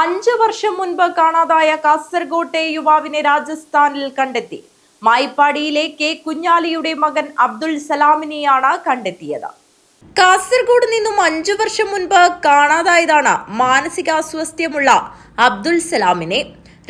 അഞ്ചു വർഷം മുൻപ് കാണാതായ കാസർഗോട്ടെ യുവാവിനെ രാജസ്ഥാനിൽ കണ്ടെത്തി. മായിപ്പാടിയിലെ കെ കുഞ്ഞാലിയുടെ മകൻ അബ്ദുൾ സലാമിനെയാണ് കണ്ടെത്തിയത്. കാസർഗോഡ് നിന്നും അഞ്ചു വർഷം മുൻപ് കാണാതായതാണ് മാനസികാസ്വാസ്ഥ്യമുള്ള അബ്ദുൾ സലാമിനെ.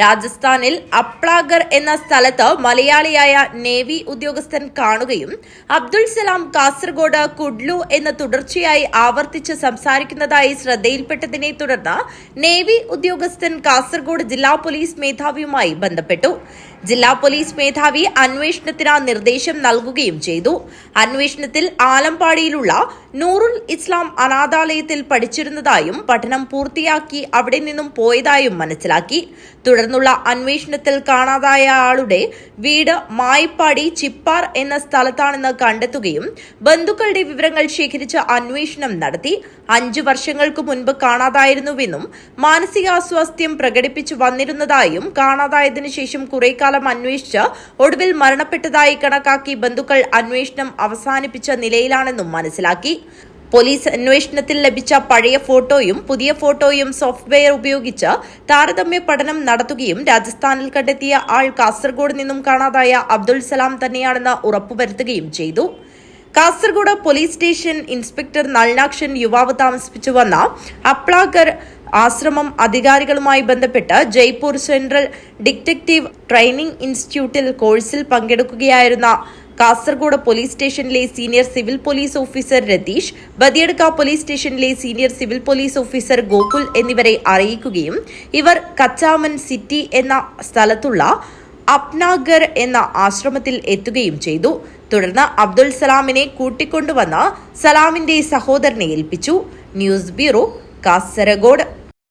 രാജസ്ഥാനിൽ അപ്ലാഗർ എന്ന സ്ഥലത്ത് മലയാളിയായ നേവി ഉദ്യോഗസ്ഥൻ കാണുകയും അബ്ദുൾ സലാം കാസർഗോഡ് കുഡ്ലു എന്ന് തുടർച്ചയായി ആവർത്തിച്ച് സംസാരിക്കുന്നതായി ശ്രദ്ധയിൽപ്പെട്ടതിനെ തുടർന്ന് നേവി ഉദ്യോഗസ്ഥൻ കാസർഗോഡ് ജില്ലാ പോലീസ് മേധാവിയുമായി ബന്ധപ്പെട്ടു. ജില്ലാ പോലീസ് മേധാവി അന്വേഷണത്തിന് നിർദ്ദേശം നൽകുകയും ചെയ്തു. അന്വേഷണത്തിൽ ആലമ്പാടിയിലുള്ള നൂറുൽ ഇസ്ലാം അനാഥാലയത്തിൽ പഠിച്ചിരുന്നതായും പഠനം പൂർത്തിയാക്കി അവിടെ നിന്നും പോയതായും മനസ്സിലാക്കി. തുടർന്നുള്ള അന്വേഷണത്തിൽ കാണാതായ ആളുടെ വീട് മായിപ്പാടി ചിപ്പാർ എന്ന സ്ഥലത്താണെന്ന് കണ്ടെത്തുകയും ബന്ധുക്കളുടെ വിവരങ്ങൾ ശേഖരിച്ച് അന്വേഷണം നടത്തി. അഞ്ചു വർഷങ്ങൾക്ക് മുൻപ് കാണാതായിരുന്നുവെന്നും മാനസികാസ്വാസ്ഥ്യം പ്രകടിപ്പിച്ചു വന്നിരുന്നതായും കാണാതായതിനു ശേഷം കുറെ കാലം അന്വേഷിച്ച് ഒടുവിൽ മരണപ്പെട്ടതായി കണക്കാക്കി ബന്ധുക്കൾ അന്വേഷണം അവസാനിപ്പിച്ച നിലയിലാണെന്നും മനസ്സിലാക്കി. പോലീസ് അന്വേഷണത്തിൽ ലഭിച്ച പഴയ ഫോട്ടോയും പുതിയ ഫോട്ടോയും സോഫ്റ്റ്വെയർ ഉപയോഗിച്ച് താരതമ്യ പഠനം നടത്തുകയും രാജസ്ഥാനിൽ കണ്ടെത്തിയ ആൾ കാസർഗോഡ് നിന്നും കാണാതായ അബ്ദുൾ സലാം തന്നെയാണെന്ന് ഉറപ്പുവരുത്തുകയും ചെയ്തു. കാസർഗോഡ് പോലീസ് സ്റ്റേഷൻ ഇൻസ്പെക്ടർ നൽനാക്ഷൻ യുവാവ് താമസിപ്പിച്ചു വന്ന അപ്ലാഗർ ആശ്രമം അധികാരികളുമായി ബന്ധപ്പെട്ട് ജയ്പൂർ സെൻട്രൽ ഡിറ്റക്റ്റീവ് ട്രെയിനിംഗ് ഇൻസ്റ്റിറ്റ്യൂട്ടിൽ കോഴ്സിൽ പങ്കെടുക്കുകയായിരുന്ന കാസർഗോഡ് പോലീസ് സ്റ്റേഷനിലെ senior civil police officer Ratheesh Badiyadka police സ്റ്റേഷനിലെ senior civil police officer Gokul എന്നിവരെ അറിയിക്കുകയും ഇവർ കച്ചാമൻ സിറ്റി എന്ന സ്ഥലത്തുള്ള അപ്നാഗർ എന്ന ആശ്രമത്തിൽ എത്തുകയും ചെയ്തു. തുടർന്ന് അബ്ദുൽ സലാമിനെ കൂട്ടിക്കൊണ്ടുവന്ന സലാമിന്റെ സഹോദരനെ ഏൽപ്പിച്ചു. News bureau Kasaragod.